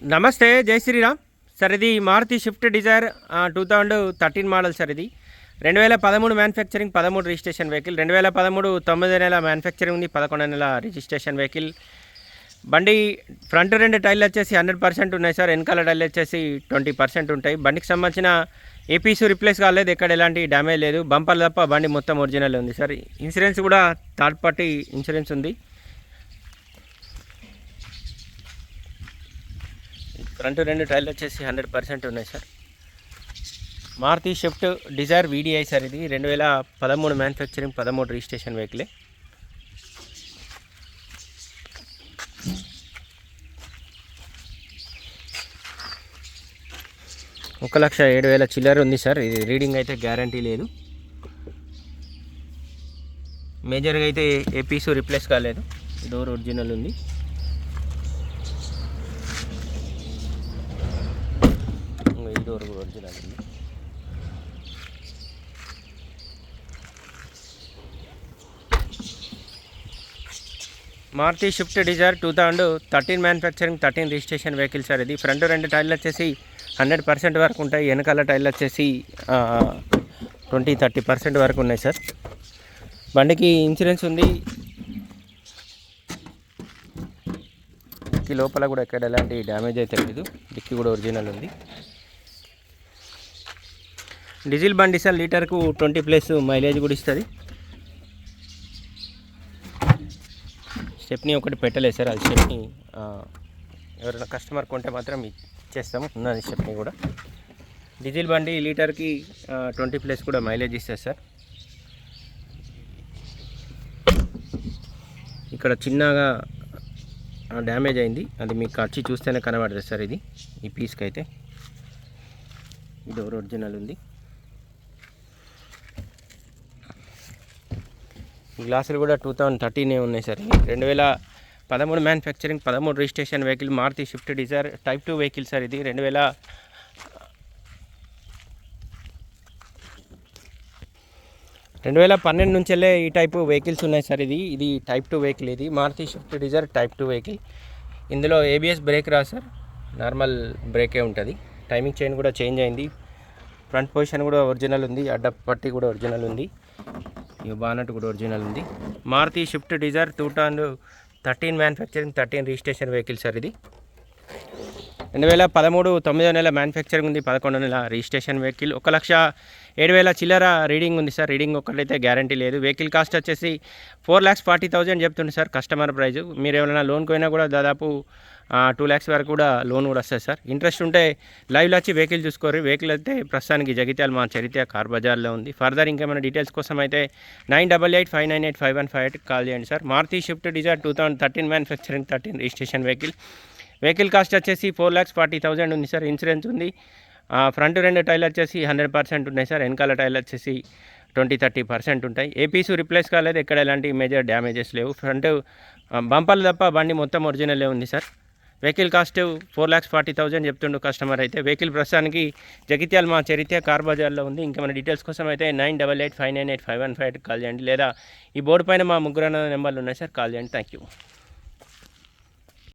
నమస్తే జై శ్రీరామ్. సార్ ఇది Maruti Swift Dzire two thousand thirteen model sir ఇది రెండు వేల పదమూడు మ్యానుఫ్యాక్చరింగ్ పదమూడు రిజిస్ట్రేషన్ వెహికల్ రెండు వేల పదమూడు తొమ్మిది నెల మ్యానుఫ్యాక్చరింగ్ ఉంది పదకొండు నెల రిజిస్ట్రేషన్ వెహికల్ బండి ఫ్రంట్ రెండు టైర్లు వచ్చేసి హండ్రెడ్ పర్సెంట్ ఉన్నాయి సార్ వెనకాల టైర్లు వచ్చేసి ట్వంటీ పర్సెంట్ ఉంటాయి. బండికి సంబంధించిన ఏపీసు రిప్లేస్ కాలేదు ఎక్కడ ఎలాంటి డ్యామేజ్ లేదు. బంపర్ తప్ప బండి మొత్తం ఒరిజినల్ ఉంది సార్. ఇన్సూరెన్స్ కూడా థర్డ్ పార్టీ ఇన్సూరెన్స్ ఉంది. ఫ్రంట్ రెండు టైర్లు వచ్చేసి హండ్రెడ్ పర్సెంట్ ఉన్నాయి sir. Maruti Swift Dzire VDI sir ఇది. రెండు వేల పదమూడు మ్యానుఫ్యాక్చరింగ్ పదమూడు రిజిస్ట్రేషన్ వెహికలే ఒక లక్ష ఏడు వేల చిల్లర ఉంది సార్. ఇది రీడింగ్ అయితే గ్యారంటీ లేదు. మేజర్గా అయితే ఏ పీసు రిప్లేస్ కాలేదు. డోర్ ఒరిజినల్ ఉంది. ఇంకా కూడా Maruti Swift Dzire two thousand thirteen manufacturing thirteen registration vehicle sir ఇది ఫ్రంట్ రెండు టైర్లు వచ్చేసి హండ్రెడ్ పర్సెంట్ వరకు ఉంటాయి. వెనకాల టైర్లు వచ్చేసి ట్వంటీ థర్టీ పర్సెంట్ వరకు ఉన్నాయి సార్ బండికి ఇన్సూరెన్స్ ఉంది. లోపల కూడా ఎక్కడ ఎలాంటి డ్యామేజ్ అయితే లేదు. డిక్కీ కూడా ఒరిజినల్ ఉంది. డీజిల్ బండి సార్ లీటర్కు ట్వంటీ ప్లస్ మైలేజ్ కూడా ఇస్తుంది. స్టెప్ని ఒకటి పెట్టలేదు సార్ అది స్టెప్ని ఎవరైనా కస్టమర్ కొంటే మాత్రం ఇచ్చేస్తాము ఉన్నది స్టెప్ని కూడా. డీజిల్ బండి లీటర్కి ట్వంటీ ప్లస్ కూడా మైలేజ్ ఇస్తుంది సార్. ఇక్కడ చిన్నగా డ్యామేజ్ అయింది అది మీకు వచ్చి చూస్తేనే కనబడుతుంది సార్ ఇది ఈ పీస్కి అయితే ఇది డోర్ ఒరిజినల్ ఉంది. గ్లాసులు కూడా టూ థౌజండ్ థర్టీనే ఉన్నాయి సార్. రెండు వేల పదమూడు మ్యానుఫ్యాక్చరింగ్ పదమూడు registration vehicle Maruti Swift Dzire type two vehicle sir ఇది. రెండు వేల రెండు వేల పన్నెండు నుంచి వెళ్ళే ఈ టైపు వెహికల్స్ ఉన్నాయి సార్ ఇది. ఇది టైప్ టూ వెహికల్ ఇది. Maruti Swift Dzire type two vehicle ఇందులో ఏబిఎస్ బ్రేక్ రా సార్. నార్మల్ బ్రేకే ఉంటుంది. టైమింగ్ చైన్ కూడా చేంజ్ అయింది. ఫ్రంట్ పొజిషన్ కూడా ఒరిజినల్ ఉంది. అడ్డ పట్టి కూడా ఒరిజినల్ ఉంది. ఇవి బానట్ కూడా ఒరిజినల్ ఉంది. Maruti Swift Dzire two thousand thirteen manufacturing thirteen registration vehicle sir ఇది. రెండు వేల పదమూడు తొమ్మిదో నెల మ్యానుఫ్యాక్చరింగ్ ఉంది పదకొండు నెల రిజిస్ట్రేషన్ వెహికల్. ఒక లక్ష ఏడు వేల చిల్లర రీడింగ్ ఉంది సార్. రీడింగ్ ఒక్కటైతే గ్యారంటీ లేదు. వెహికల్ కాస్ట్ వచ్చేసి ఫోర్ ల్యాక్స్ ఫార్టీ థౌజండ్ చెప్తుంది సార్ కస్టమర్ ప్రైజు. మీరు ఏమైనా లోన్ పోయినా కూడా దాదాపు టూ ల్యాక్స్ వరకు కూడా లోన్ కూడా వస్తుంది సార్. ఇంట్రెస్ట్ ఉంటే లైవ్లో వచ్చి వెహికల్ చూసుకోరు వెహికల్ అయితే ప్రస్తుతానికి జగిత్యాల మా చరిత్ర కార్ బజార్లో ఉంది. ఫర్దర్ ఇంకేమైనా డీటెయిల్స్ కోసం అయితే nine double eight five nine eight five one five eight call చేయండి sir. Maruti Swift Dzire two thousand thirteen manufacturing thirteen registration vehicle. Vehicle cost వచ్చేసి ఫోర్ ల్యాక్స్ ఫార్టీ థౌజండ్ ఉంది సార్. ఇన్సూరెన్స్ ఉంది. Front రెండు టైర్లు వచ్చేసి hundred percent ఉన్నాయి sir. వెనకాల టైర్లు వచ్చేసి ట్వంటీ థర్టీ పర్సెంట్ ఉంటాయి. ఏపీసు రిప్లేస్ కాలేదు. ఎక్కడ ఎలాంటి మేజర్ డ్యామేజెస్ లేవు. ఫ్రంట్ బంపర్లు తప్ప బండి మొత్తం ఒరిజినలే ఉంది sir. Vehicle cost four lakhs forty thousand చెప్తుండు కస్టమర్ అయితే. వెహికల్ ప్రస్తుతానికి జగిత్యాల మా చరిత్ర కార్ బజార్లో ఉంది. ఇంకా మన డీటెయిల్స్ కోసం అయితే nine double eight five nine eight five one five call చేయండి. లేదా ఈ బోర్డు పైన మా ముగ్గురు నెంబర్లు ఉన్నాయి సార్. కాల్ చేయండి. Thank you.